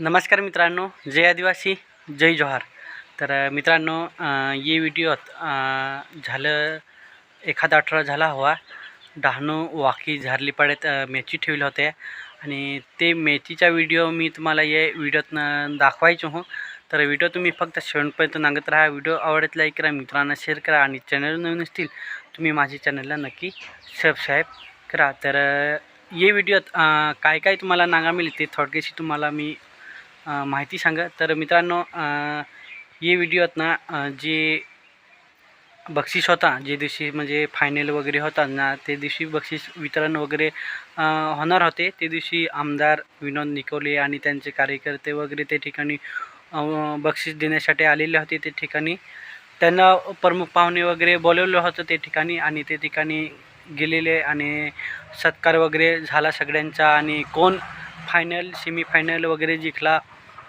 नमस्कार मित्रांनो जय आदिवासी जय जोहार. तर मित्रांनो ये व्हिडिओत झालं एखादा अठरा झाला हवा. डहाणू वाकी झारलीपाड्यात पाड्यात मॅची ठेवले होते आणि ते मॅचीचा व्हिडिओ मी तुम्हाला या व्हिडिओतनं दाखवायचो हो. तर व्हिडिओ तुम्ही फक्त शेवटपर्यंत नागत राहा. व्हिडिओ आवडत लाईक करा मित्रांना शेअर करा आणि चॅनल नवीन असतील तुम्ही माझ्या चॅनलला नक्की सबस्क्राईब करा. तर ये व्हिडिओत काय काय तुम्हाला नागा मिळेल ते थोडक्याशी तुम्हाला मी माहिती सांगा. तर मित्रांनो ये व्हिडिओत ना जे बक्षीस होता जे दिवशी म्हणजे फायनल वगैरे होता ना ते दिवशी बक्षीस वितरण वगैरे होणार होते. ते दिवशी आमदार विनोद निकोले आणि त्यांचे कार्यकर्ते वगैरे ते ठिकाणी बक्षीस देण्यासाठी आलेले होते. ते ठिकाणी त्यांना प्रमुख पाहुणे वगैरे बोलवलं होतं ते ठिकाणी आणि ते ठिकाणी गेलेले आणि सत्कार वगैरे झाला सगळ्यांचा आणि कोण फायनल सेमीफायनल वगैरे जिंकला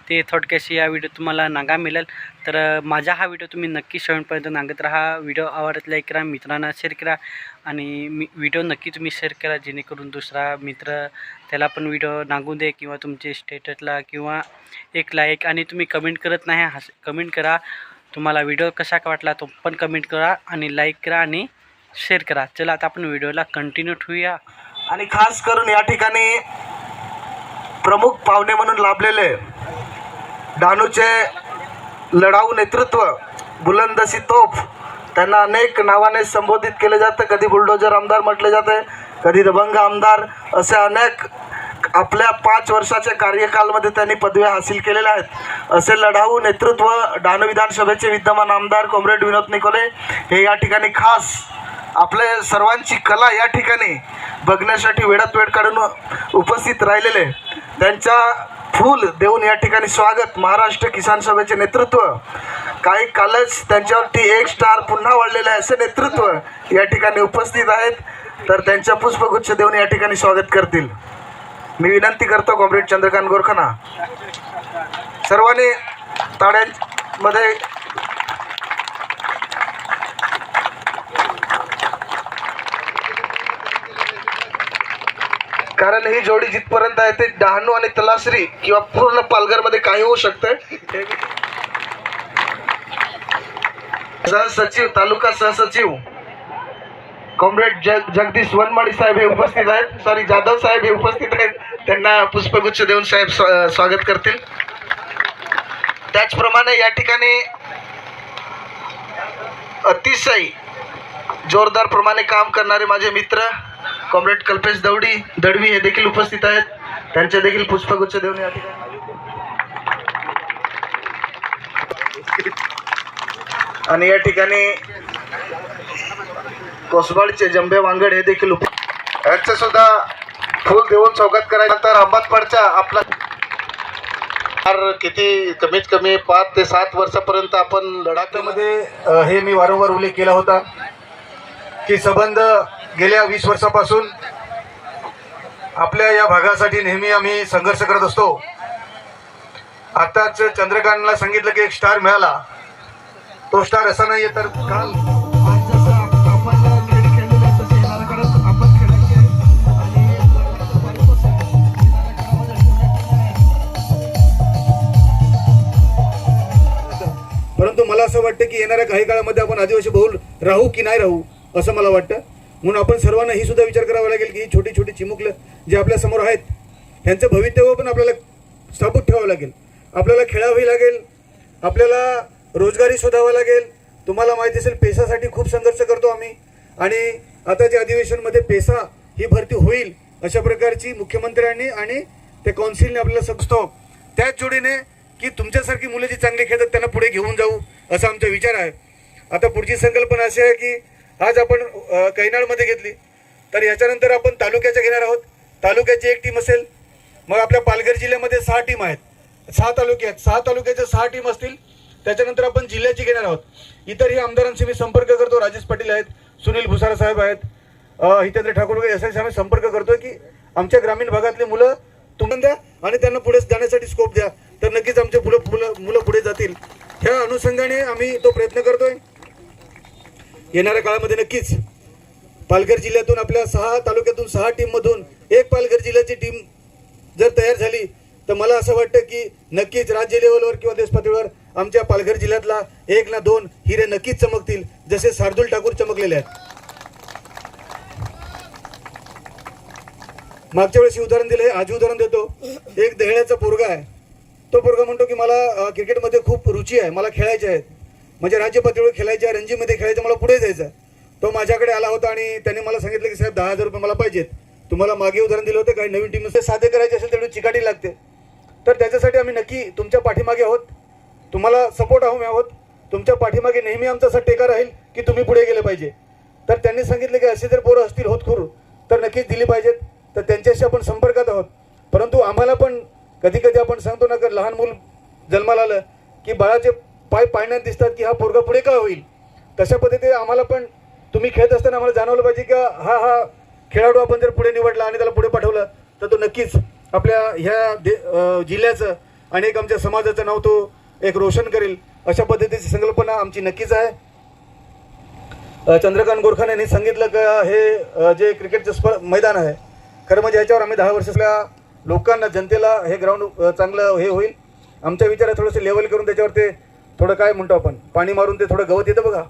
ते थोडक्याशी या व्हिडिओ तुम्हाला नागा मिळेल. तर माझा हा व्हिडिओ तुम्ही नक्की शेवटपर्यंत नागत राहा. व्हिडिओ आवडत लाईक करा मित्रांना शेअर करा आणि मी व्हिडिओ नक्की तुम्ही शेअर करा जेणेकरून दुसरा मित्र त्याला पण व्हिडिओ नागू दे किंवा तुमचे स्टेटसला किंवा एक लाईक आणि तुम्ही कमेंट करत नाही हस कमेंट करा. तुम्हाला व्हिडिओ कसा का वाटला तो पण कमेंट करा आणि लाईक करा आणि शेअर करा. चला आता आपण व्हिडिओला कंटिन्यू ठेवूया. आणि खास करून या ठिकाणी प्रमुख पाहुणे म्हणून लाभलेले डहाणूचे लढाऊ नेतृत्व बुलंदसी तोफ त्यांना अनेक नावाने संबोधित केले जातं. कधी बुलडोजर आमदार म्हटले जाते कधी दबंग आमदार असे अनेक आपल्या पाच वर्षाच्या कार्यकालमध्ये त्यांनी पदव्या हासिल केलेल्या आहेत. असे लढाऊ नेतृत्व डहाणू विधानसभेचे विद्यमान आमदार कॉम्रेड विनोद निकोले हे या ठिकाणी खास आपले सर्वांची कला या ठिकाणी बघण्यासाठी वेळात वेळ काढून उपस्थित राहिलेले. त्यांच्या फूल देऊन या ठिकाणी स्वागत महाराष्ट्र किसान सभेचे नेतृत्व. काही कालच त्यांच्यावरती एक स्टार पुन्हा वाढलेलं आहे असे नेतृत्व या ठिकाणी उपस्थित आहेत. तर त्यांच्या पुष्पगुच्छ देऊन या ठिकाणी स्वागत करतील. मी विनंती करतो कॉम्रेड चंद्रकांत गोरखाना. सर्वांनी ताड्यांमध्ये कारण ही जोडी जिथपर्यंत आहे ते डहाणू आणि तलासरी किंवा पूर्ण पालघरमध्ये काही होऊ शकतंय. सहसचिव तालुका सहसचिव कॉम्रेड जग जगदीश वनमाडी साहेब हे उपस्थित आहेत. सॉरी जाधव साहेब हे उपस्थित आहेत. त्यांना पुष्पगुच्छ देऊन साहेब स्वा- स्वागत करतील. त्याचप्रमाणे या ठिकाणी अतिशय जोरदार प्रमाणे काम करणारे माझे मित्र कॉम्रेड कल्पेश दवडी दडवी हे देखील उपस्थित आहेत. त्यांचे देखील पुष्पगुच्छ देऊन या ठिकाणी. आणि या ठिकाणी कोसबाडचे जंबे वांगड हे देखील उप यांचं सुद्धा फुल देऊन स्वागत करायचं तर अंबातपाडच्या आपला फार किती कमीत कमी पाच ते सात वर्षापर्यंत आपण लढाईमध्ये हे मी वारंवार उल्लेख केला होता की संबंध गेल्या वीस वर्षापासून आपल्या या भागासाठी नेहमी आम्ही संघर्ष करत असतो. आताच चंद्रकांतला सांगितलं की एक स्टार मिळाला. तो स्टार असा नाहीये तर काल आहे, परंतु मला असं वाटतं की येणाऱ्या काही काळामध्ये आपण आदिवासी बहुल राहू की नाही राहू असं मला वाटतं. म्हणून आपण सर्वांना ही सुद्धा विचार करावा लागेल की ही छोटी छोटी चिमुकलं जे आपल्यासमोर आहेत ह्यांचं भवितव्य पण आपल्याला स्थापित ठेवावं लागेल. आपल्याला खेळावी लागेल आपल्याला रोजगारी शोधावा लागेल. तुम्हाला माहिती असेल पेसासाठी खूप संघर्ष करतो आम्ही. आणि आताच्या अधिवेशनमध्ये पेसा ही भरती होईल अशा प्रकारची मुख्यमंत्र्यांनी आणि त्या कौन्सिलने आपल्याला समजतो त्याच जोडीने की तुमच्यासारखी मुलं जी चांगली खेळतात त्यांना पुढे घेऊन जाऊ असा आमचा विचार आहे. आता पुढची संकल्पना अशी आहे की आज आपण कैनाळमध्ये कैनाडमध्ये घेतली. तर याच्यानंतर आपण तालुक्याच्या घेणार आहोत. तालुक्याची एक टीम असेल. मग आपल्या पालघर जिल्ह्यामध्ये सहा टीम आहेत. सहा तालुके आहेत. सहा तालुक्याच्या सहा टीम असतील. त्याच्यानंतर आपण जिल्ह्याची घेणार आहोत. इतरही आमदारांशी मी संपर्क करतो. राजेश पाटील आहेत. सुनील भुसारा साहेब आहेत. हितेंद्र ठाकूर वगैरे यासाठी आम्ही संपर्क करतोय की आमच्या ग्रामीण भागातली मुलं तुम्ही द्या आणि त्यांना पुढे जाण्यासाठी स्कोप द्या. तर नक्कीच आमचे मुलं मुलं मुलं पुढे जातील. ह्या अनुषंगाने आम्ही तो प्रयत्न करतोय. येणाऱ्या काळामध्ये नक्कीच पालघर जिल्ह्यातून आपल्या सहा तालुक्यातून सहा टीममधून एक पालघर जिल्ह्याची टीम जर तयार झाली तर मला असं वाटतं की नक्कीच राज्य लेवलवर किंवा देश पातळीवर आमच्या पालघर जिल्ह्यातला एक ना दोन हिरे नक्कीच चमकतील जसे शार्दूल ठाकूर चमकलेले आहेत. मागच्या वेळेस उदाहरण दिलं हे आजी उदाहरण देतो. एक दहेळ्याचा पोरगा आहे. तो पोरगा म्हणतो की मला क्रिकेटमध्ये खूप रुची आहे मला खेळायचे आहेत. म्हणजे राज्य पातळीवर खेळायचे रणजीमध्ये खेळायचं मला पुढे जायचं आहे. तो माझ्याकडे आला होता आणि त्यांनी मला सांगितलं की साहेब दहा हजार रुपये मला पाहिजेत. तुम्हाला मागे उदाहरण दिलं होतं काही नवीन टीम साधे करायचे असेल तेवढी चिकाटी लागते. तर त्याच्यासाठी आम्ही नक्की तुमच्या पाठीमागे आहोत. तुम्हाला सपोर्ट आहोत आहोत. तुमच्या पाठीमागे नेहमी आमचा असा टेका राहील की तुम्ही पुढे गेले पाहिजे. तर त्यांनी सांगितलं की असे जर पोरं असतील होतखोर तर नक्कीच दिली पाहिजेत. तर त्यांच्याशी आपण संपर्कात आहोत. परंतु आम्हाला पण कधी कधी आपण सांगतो ना की लहान मूल जन्माला आलं की बाळाचे पाय पाळण्यात दिसतात की हा पोरगा पुढे का होईल? तशा पद्धतीने आम्हाला पण तुम्ही खेळत असताना आम्हाला जाणवलं पाहिजे की हा हा खेळाडू आपण जर पुढे निवडला आणि त्याला पुढे पाठवलं तर तो नक्कीच आपल्या ह्या दे जिल्ह्याचं आणि एक आमच्या समाजाचं नाव तो एक रोशन करेल. अशा पद्धतीची संकल्पना आमची नक्कीच आहे. चंद्रकांत गोरखान यांनी सांगितलं का हे जे क्रिकेटचं स्प मैदान आहे खरं म्हणजे ह्याच्यावर आम्ही दहा वर्षातल्या लोकांना जनतेला हे ग्राउंड चांगलं हे होईल. आमच्या विचारात थोडंसं लेवल करून त्याच्यावर ते थोडं काय म्हणतो आपण? पाणी मारून ते थोडं गवत येतं बघा.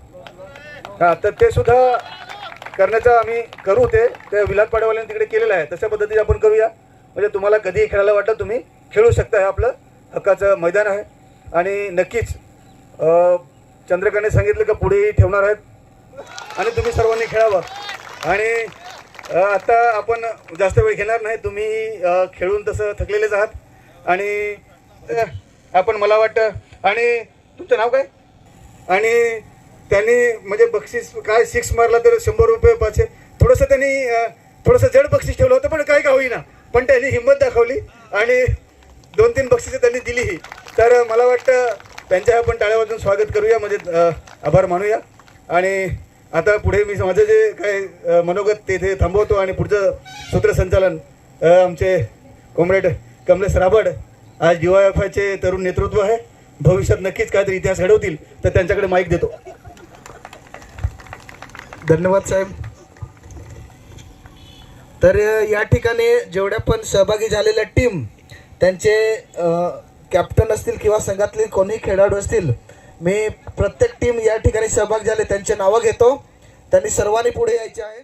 हां तर ते सुद्धा करण्याचं आम्ही करू ते. त्या विलासपाड्यावाल्यांनी तिकडे केलेलं आहे. तशा पद्धतीने आपण करूया. म्हणजे तुम्हाला कधीही खेळायला वाटलं तुम्ही खेळू शकता हे आपलं हक्काचं मैदान आहे. आणि नक्कीच चंद्रकांनी सांगितलं का पुढेही ठेवणार आहेत. आणि तुम्ही सर्वांनी खेळावं. आणि आत्ता आता आपण जास्त वेळ घेणार नाही. तुम्ही खेळून तसं थकलेलेच आहात. आणि आपण मला वाटतं आणि तुमचं नाव काय? आणि त्यांनी म्हणजे बक्षीस काय सिक्स मारला तर शंभर रुपये पाचशे. थोडंसं त्यांनी थोडंसं जड बक्षीस ठेवलं होतं पण काय का होईना. पण त्यांनी हिंमत दाखवली आणि दोन तीन बक्षिसं त्यांनी दिलीही तर मला वाटतं त्यांच्या आपण टाळ्या वाजून स्वागत करूया. म्हणजे आभार मानूया. आणि आता पुढे मी माझं जे काय मनोगत मनोगत तेथे थांबवतो आणि पुढचं सूत्रसंचालन आमचे कॉम्रेड कमलेश राबड आज डीवाय एफ आयचे तरुण नेतृत्व आहे. भविष्यात नक्कीच काहीतरी इतिहास घडवतील तर त्यांच्याकडे माईक देतो. धन्यवाद साहेब. तर या ठिकाणी जेवढ्या पण सहभागी झालेल्या टीम त्यांचे कॅप्टन असतील किंवा संघातले कोणीही खेळाडू असतील मी प्रत्येक टीम या ठिकाणी सहभाग झाले त्यांचे नावं घेतो. त्यांनी सर्वांनी पुढे यायचे आहे.